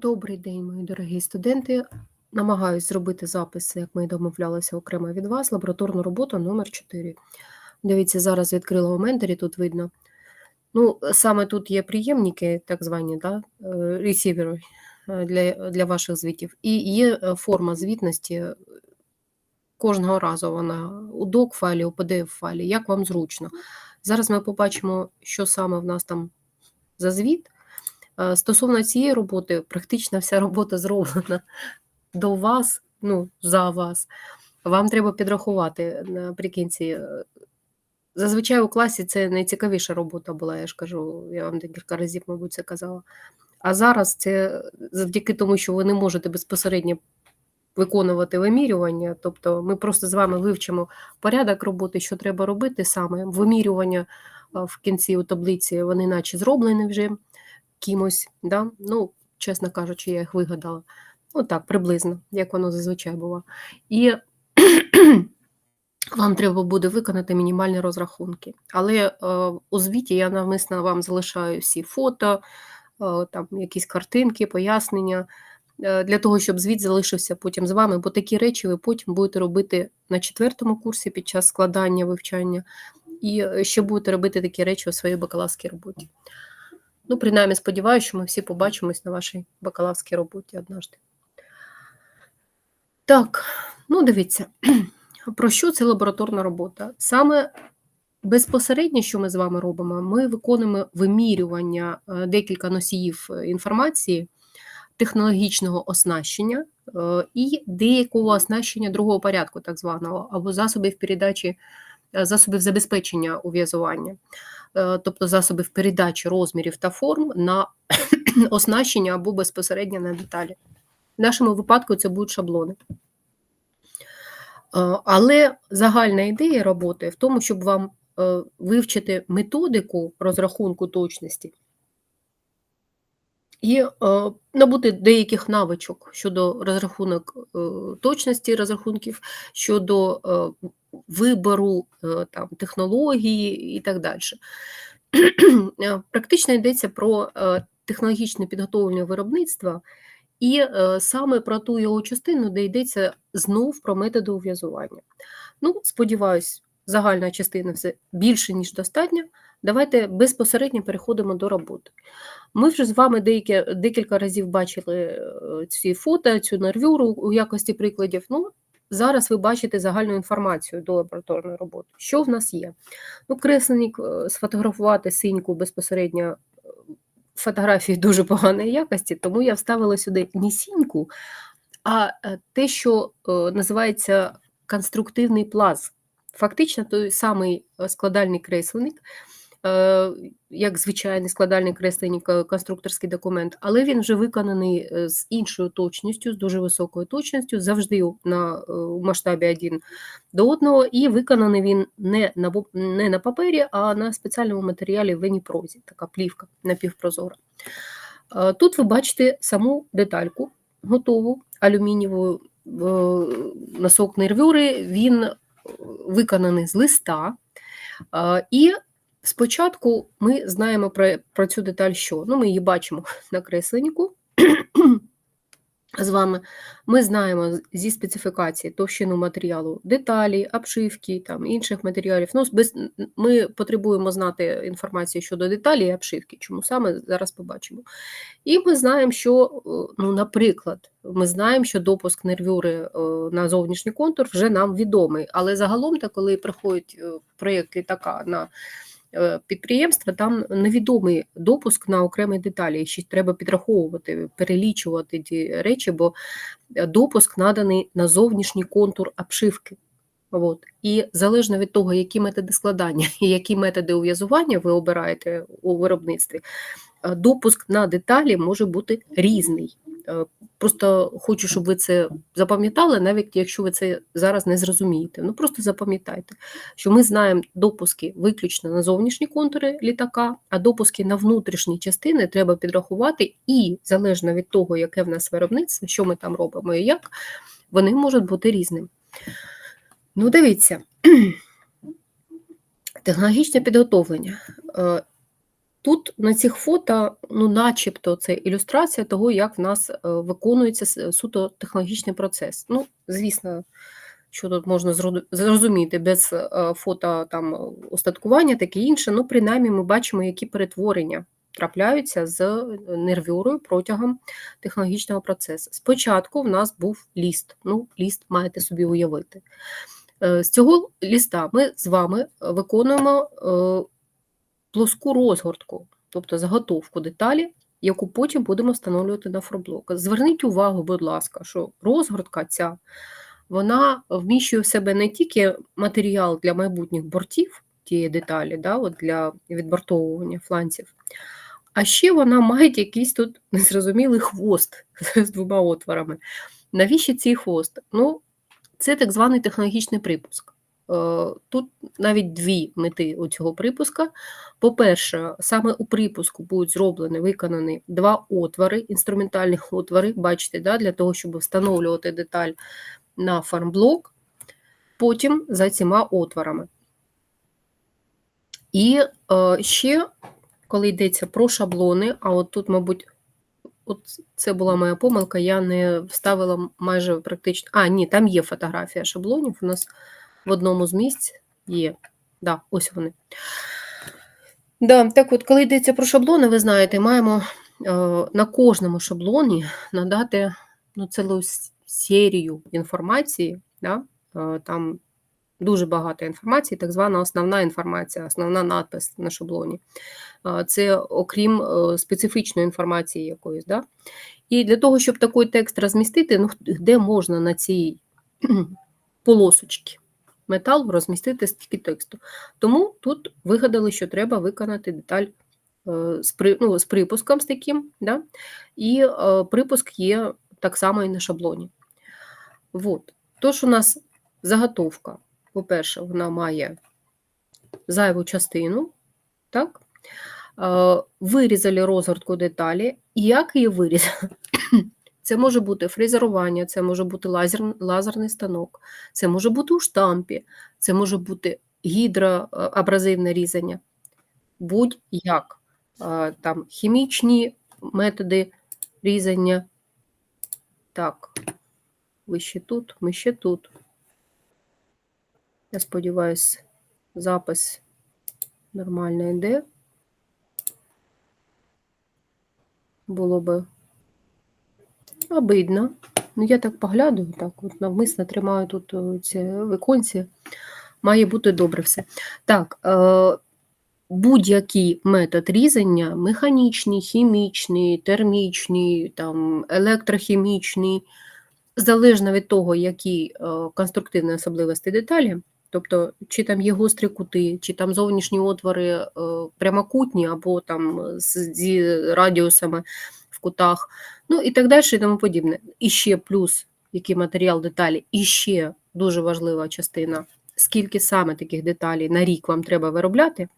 Добрий день, мої дорогі студенти. Намагаюсь зробити запис, як ми домовлялися окремо від вас, лабораторну роботу номер 4 Дивіться, зараз відкрила у ментері, тут видно. Ну, саме тут є приємники, так звані, да? е, ресівери е, для, для ваших звітів. І є е, форма звітності кожного разу вона у док-файлі, у PDF-файлі, як вам зручно. Зараз ми побачимо, що саме в нас там за звіт. Е, Стосовно цієї роботи, практично вся робота зроблена до вас, ну, за вас. Вам треба підрахувати наприкінці. е, Зазвичай у класі це найцікавіша робота була, я ж кажу, я вам декілька разів, мабуть, це казала. А зараз це завдяки тому, що ви не можете безпосередньо виконувати вимірювання. Тобто ми просто з вами вивчимо порядок роботи, що треба робити саме. Вимірювання в кінці у таблиці, вони наче зроблені вже кимось. Да? Ну, чесно кажучи, я їх вигадала. Ну так, приблизно, як воно зазвичай було. І вам треба буде виконати мінімальні розрахунки. Але е, у звіті я навмисно вам залишаю всі фото, е, там якісь картинки, пояснення, е, для того, щоб звіт залишився потім з вами, бо такі речі ви потім будете робити на четвертому курсі під час складання вивчання, і е, ще будете робити такі речі у своїй бакалаврській роботі. Ну, принаймні, сподіваюся, що ми всі побачимось на вашій бакалаврській роботі однажды. Так, ну дивіться, про що це лабораторна робота? Саме безпосередньо, що ми з вами робимо, ми виконуємо вимірювання е, декілька носіїв е, інформації, технологічного оснащення е, і деякого оснащення другого порядку, так званого, або засобів передачі, засобів забезпечення ув'язування, тобто засобів передачі розмірів та форм на оснащення або безпосередньо на деталі. В нашому випадку це будуть шаблони. Е, Але загальна ідея роботи в тому, щоб вам е, вивчити методику розрахунку точності і е, набути деяких навичок щодо розрахунок е, точності розрахунків, щодо е, вибору е, там, технології і так далі. Е, Практично йдеться про е, технологічне підготовлення виробництва і саме про ту його частину, де йдеться знов про методи ув'язування. Ну, сподіваюсь, загальна частина все більше, ніж достатньо. Давайте безпосередньо переходимо до роботи. Ми вже з вами деякі, декілька разів бачили е, ці фото, цю нервюру у якості прикладів. Ну, зараз ви бачите загальну інформацію до лабораторної роботи. Що в нас є? Ну, кресленник е, сфотографувати синьку безпосередньо е, фотографії дуже поганої якості, тому я вставила сюди не сіньку, а е, те, що називається конструктивний плаз. Фактично той самий складальний кресленник, е, як звичайний складальний кресленник, е, конструкторський документ, але він вже виконаний е, з іншою точністю, з дуже високою точністю, завжди на е, у масштабі один до одного, і виконаний він не на, не на папері, а на спеціальному матеріалі веніпрозі, така плівка напівпрозора. Е, Тут ви бачите саму детальку готову, алюмінієву е, носок нервюри, він е, виконаний з листа. Е, І спочатку ми знаємо про, про цю деталь, що ну, ми її бачимо на кресленнику з вами. Ми знаємо зі специфікації товщину матеріалу деталі, обшивки, там, інших матеріалів. Ну, без, ми потребуємо знати інформацію щодо деталі і обшивки, чому саме зараз побачимо. І ми знаємо, що, е, ну, наприклад, ми знаємо, що допуск нервюри е, на зовнішній контур вже нам відомий. Але загалом, та коли приходять е, проєкти така на підприємства, там невідомий допуск на окремі деталі. Ще треба підраховувати, перелічувати ті речі, бо е, допуск наданий на зовнішній контур обшивки. От. І залежно від того, які методи складання і які методи ув'язування ви обираєте у виробництві, е, допуск на деталі може бути різний. Е, Просто хочу, щоб ви це запам'ятали, навіть якщо ви це зараз не зрозумієте. Ну просто запам'ятайте, що ми знаємо допуски виключно на зовнішні контури літака, а допуски на внутрішні частини треба підрахувати, і залежно від того, яке в нас виробництво, що ми там робимо і як, вони можуть бути різними. Ну, дивіться, технологічне підготовлення. Е, Тут на цих фото, ну, начебто, це ілюстрація того, як в нас е, виконується суто технологічний процес. Ну, звісно, що тут можна зрозуміти без е, фото там устаткування, таке інше. Ну, принаймні, ми бачимо, які перетворення трапляються з нервюрою протягом технологічного процесу. Спочатку в нас був ліст. Ну, ліст маєте собі уявити. Е, З цього ліста ми з вами виконуємо е, плоску розгортку, тобто заготовку деталі, яку потім будемо встановлювати на форблок. Зверніть увагу, будь ласка, що розгортка ця вона вміщує в себе не тільки матеріал для майбутніх бортів тієї деталі, да, от для відбортовування фланців, а ще вона має якийсь тут незрозумілий хвост з двома отворами. Навіщо цей хвост? Ну, це так званий технологічний припуск. Е, Тут навіть дві мети у цього припуска. По-перше, саме у припуску будуть зроблені, виконані два отвори, інструментальних отвори, бачите, да, для того, щоб встановлювати деталь на фармблок, потім за цими отворами. І е, ще, коли йдеться про шаблони, а от тут, мабуть, от це була моя помилка, я не вставила майже практично. А, ні, там є фотографія шаблонів. У нас в одному з місць є. Да, ось вони. Да, так от, коли йдеться про шаблони, ви знаєте, маємо е, на кожному шаблоні надати ну, цілу серію інформації. Да? Е, там дуже багато інформації, так звана основна інформація, основна надпис на шаблоні. Е, Це окрім е, специфічної інформації якоїсь. Да? І для того, щоб такий текст розмістити, ну, де можна на цій полосочці металу розмістити стільки тексту. Тому тут вигадали, що треба виконати деталь е, з, ну, з припуском з таким, да? і е, припуск є так само і на шаблоні. Вот. Тож у нас заготовка, по-перше, вона має зайву частину, так? Е, Вирізали розгортку деталі. І як її вирізали? Це може бути фрезерування, це може бути лазер, лазерний станок, це може бути у штампі, це може бути гідроабразивне різання. Будь-як. Там хімічні методи різання. Так, ви ще тут, ми ще тут. Я сподіваюся, запис нормально йде. Було би обидно. Ну, я так поглядаю, так, от навмисно тримаю тут е, ці віконці. Має бути добре все. Так, е, будь-який метод різання, механічний, хімічний, термічний, там, електрохімічний, залежно від того, які е, конструктивні особливості деталі, тобто, чи там є гострі кути, чи там зовнішні отвори прямокутні, або там з, радіусами кутах, ну і так далі, і тому подібне. І ще плюс, який матеріал деталі, і ще дуже важлива частина, скільки саме таких деталей на рік вам треба виробляти,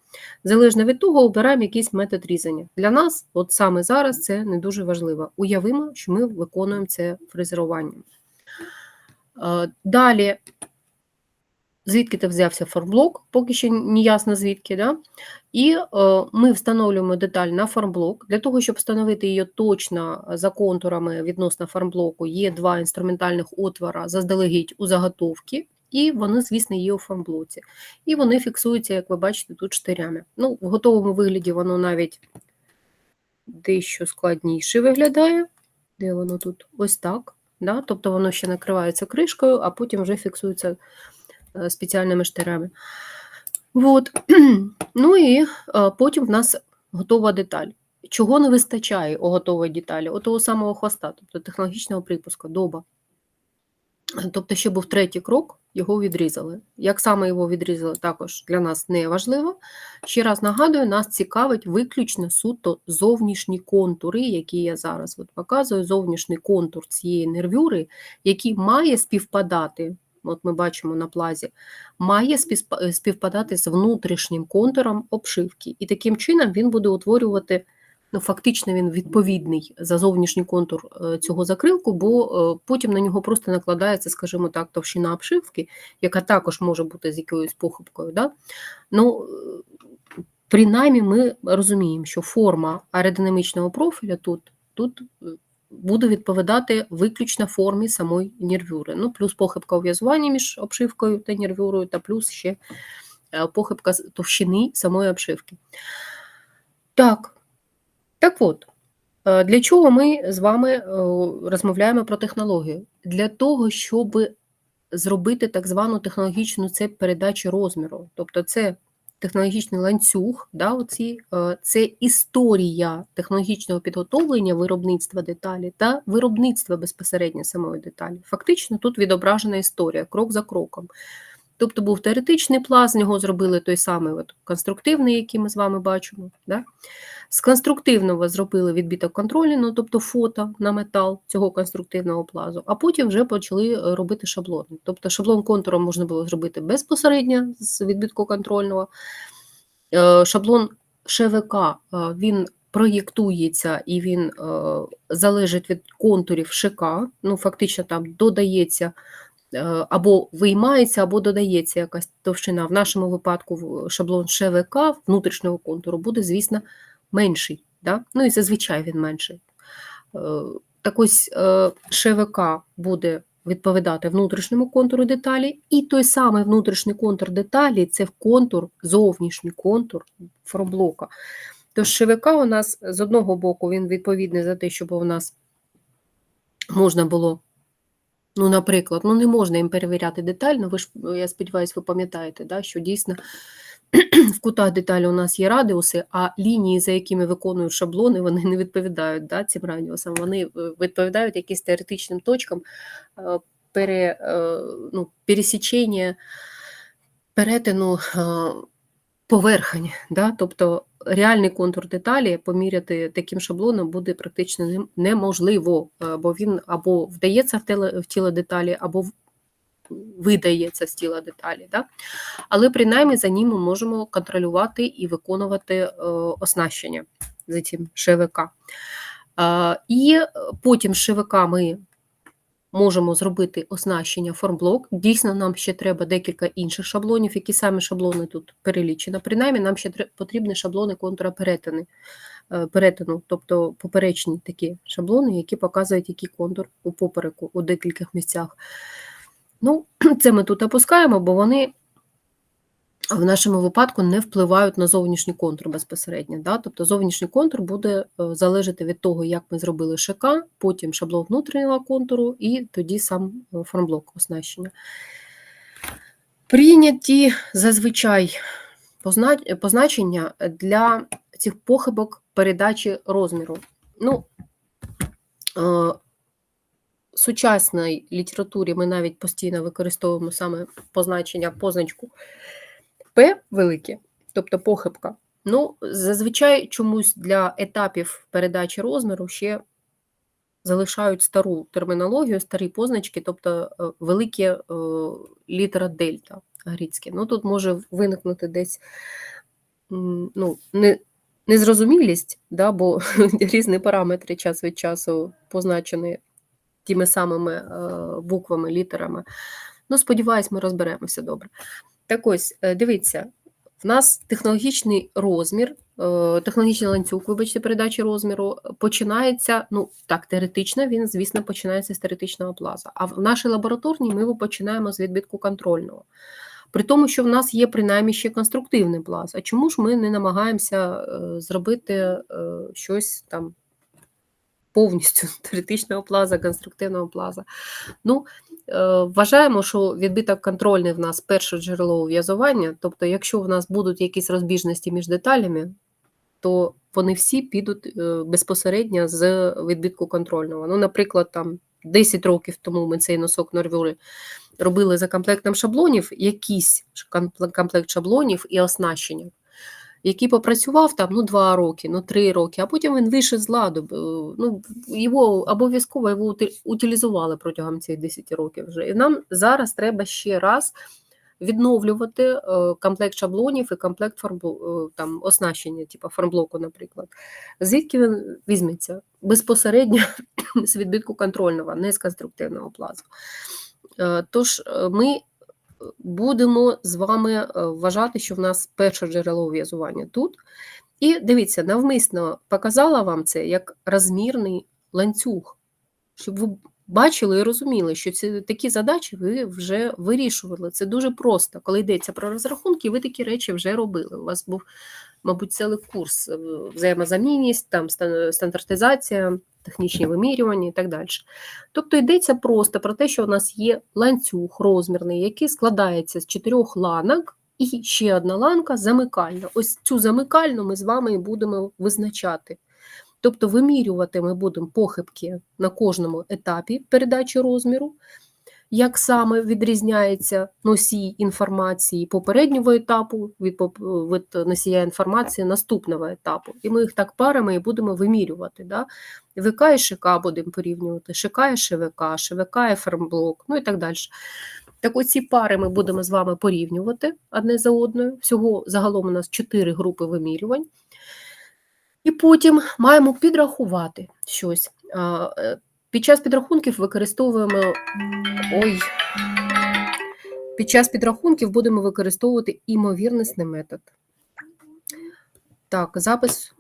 залежно від того, обираємо якийсь метод різання. Для нас, от саме зараз, це не дуже важливо. Уявимо, що ми виконуємо це фрезеруванням. Е, Далі, звідки ти взявся формблок, поки що не ясно звідки. Да? І е, ми встановлюємо деталь на формблок. Для того, щоб встановити її точно за контурами відносно формблоку, є два інструментальних отвора заздалегідь у заготовки, і вони, звісно, є у формблоці. І вони фіксуються, як ви бачите, тут штирями. Ну, в готовому вигляді воно навіть дещо складніше виглядає. Де воно тут? Ось так. Да? Тобто воно ще накривається кришкою, а потім вже фіксується е, спеціальними штирями. От. Ну і е, потім в нас готова деталь. Чого не вистачає у готової деталі? От того самого хвоста, тобто технологічного припуску, доба. Тобто, ще був третій крок, його відрізали. Як саме його відрізали, також для нас не важливо. Ще раз нагадую, нас цікавить виключно суто зовнішні контури, які я зараз от показую. Зовнішній контур цієї нервюри, який має співпадати, от ми бачимо на плазі, має співпадати з внутрішнім контуром обшивки. І таким чином він буде утворювати. Ну, фактично він відповідний за зовнішній контур е, цього закрилку, бо е, потім на нього просто накладається, скажімо так, товщина обшивки, яка також може бути з якоюсь похибкою. Да? Ну, е, принаймні ми розуміємо, що форма аеродинамічного профіля тут, тут буде відповідати виключно формі самої нервюри. Ну, плюс похибка ув'язування між обшивкою та нервюрою, та плюс ще е, похибка товщини самої обшивки. Так, так от, е, для чого ми з вами е, розмовляємо про технологію? Для того, щоб зробити так звану технологічну цепь передачі розміру. Тобто, це технологічний ланцюг, да, оці, е, це історія технологічного підготовлення виробництва деталі та виробництва безпосередньо самої деталі. Фактично, тут відображена історія крок за кроком. Тобто був теоретичний план, з нього зробили той самий от, конструктивний, який ми з вами бачимо. Да? З конструктивного зробили відбиток контрольного, тобто фото на метал цього конструктивного плазу, а потім вже почали е, робити шаблони. Тобто шаблон контуром можна було зробити безпосередньо з відбитку контрольного. Е, Шаблон ШВК е, він проєктується і він залежить від контурів ШК. Ну, фактично там додається або виймається, або додається якась товщина. В нашому випадку шаблон ШВК внутрішнього контуру буде, звісно, менший. Да? Ну і зазвичай він менший. Е, Так ось е, ШВК буде відповідати внутрішньому контуру деталі, і той самий внутрішній контур деталі це контур, зовнішній контур формблока. Тож ШВК у нас з одного боку він відповідний за те, щоб у нас можна було, ну, наприклад, ну не можна їм перевіряти детально, ви ж, я сподіваюся, ви пам'ятаєте, да, що дійсно в кутах деталі у нас є радіуси, а лінії, за якими виконують шаблони, вони не відповідають да, цим радіусам. Вони е, відповідають якимось теоретичним точкам е, пере, е, ну, пересічення перетину поверхень. Да? Тобто реальний контур деталі поміряти таким шаблоном буде практично неможливо, е, бо він або вдається в тіло, в тіло деталі, або видається з тіла деталі. Да? Але принаймні за ним ми можемо контролювати і виконувати е, оснащення за цим ШВК. Е, І потім ШВК ми можемо зробити оснащення формблок. Дійсно, нам ще треба декілька інших шаблонів, які самі шаблони тут перелічені. Принаймні, нам ще потрібні шаблони контура перетини, е, перетину, тобто поперечні такі шаблони, які показують, який контур у попереку у декількох місцях. Ну, це ми тут опускаємо, бо вони в нашому випадку не впливають на зовнішній контур безпосередньо. Да? Тобто зовнішній контур буде е, залежати від того, як ми зробили ШК, потім шаблон внутрішнього контуру і тоді сам е, формблок оснащення. Прийняті зазвичай позначення для цих похибок передачі розміру. Ну, е, сучасній літературі ми навіть постійно використовуємо саме позначення, позначку П велике, тобто похибка. Ну, зазвичай чомусь для етапів передачі розміру ще залишають стару термінологію, старі позначки, тобто е, велике літера дельта грецьке. Ну, тут може виникнути десь ну, не, незрозумілість, да, бо різні параметри час від часу позначені тими самими е, буквами, літерами. Ну, сподіваюсь, ми розберемося добре. Так ось, е, дивіться, в нас технологічний розмір, е, технологічний ланцюг, вибачте, передачі розміру починається, ну так, теоретично, він, звісно, починається з теоретичного плаза. А в нашій лабораторній ми його починаємо з відбитку контрольного. При тому, що в нас є принаймні ще конструктивний плаз. А чому ж ми не намагаємося е, зробити щось там повністю теоретичного плаза, конструктивного плаза? Ну, Е, Вважаємо, що відбиток контрольний в нас перше джерело ув'язування, тобто, якщо в нас будуть якісь розбіжності між деталями, то вони всі підуть е, безпосередньо з відбитку контрольного. Ну, наприклад, там 10 років тому ми цей носок нервюри робили за комплектом шаблонів, якийсь комплект шаблонів і оснащення, який попрацював там ну, 2 роки, ну 3 роки, а потім він вийшов з ладу. Ну, його обов'язково його утилізували протягом цих 10 років вже. І нам зараз треба ще раз відновлювати е, комплект шаблонів і комплект формбло, е, там, оснащення, типу формблоку, наприклад. Звідки він візьметься? Безпосередньо з відбитку контрольного, не з конструктивного плазу. Е, Тож ми будемо з вами е, вважати, що в нас перше джерело ув'язування тут. І дивіться, навмисно показала вам це як розмірний ланцюг, щоб ви бачили і розуміли, що ці такі задачі ви вже вирішували. Це дуже просто. Коли йдеться про розрахунки, ви такі речі вже робили. У вас був, мабуть, цілий курс е, взаємозамінність, там стандартизація, технічні вимірювання і так далі. Тобто йдеться просто про те, що у нас є ланцюг розмірний, який складається з чотирьох ланок, і ще одна ланка замикальна. Ось цю замикальну ми з вами і будемо визначати. Тобто вимірювати ми будемо похибки на кожному етапі передачі розміру, як саме відрізняється носій інформації попереднього етапу від, від носія інформації наступного етапу. І ми їх так парами і будемо вимірювати. Да? ВК і ШК будемо порівнювати, ШК і ШВК, ШВК і ФРМБЛОК, ну і так далі. Так оці пари ми будемо з вами порівнювати одне за одною. Всього загалом у нас чотири групи вимірювань. І потім маємо підрахувати щось. Під час підрахунків використовуємо. Ой. Під час підрахунків будемо використовувати імовірнісний метод. Так, запис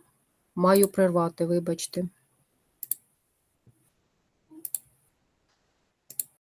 маю прервати, вибачте.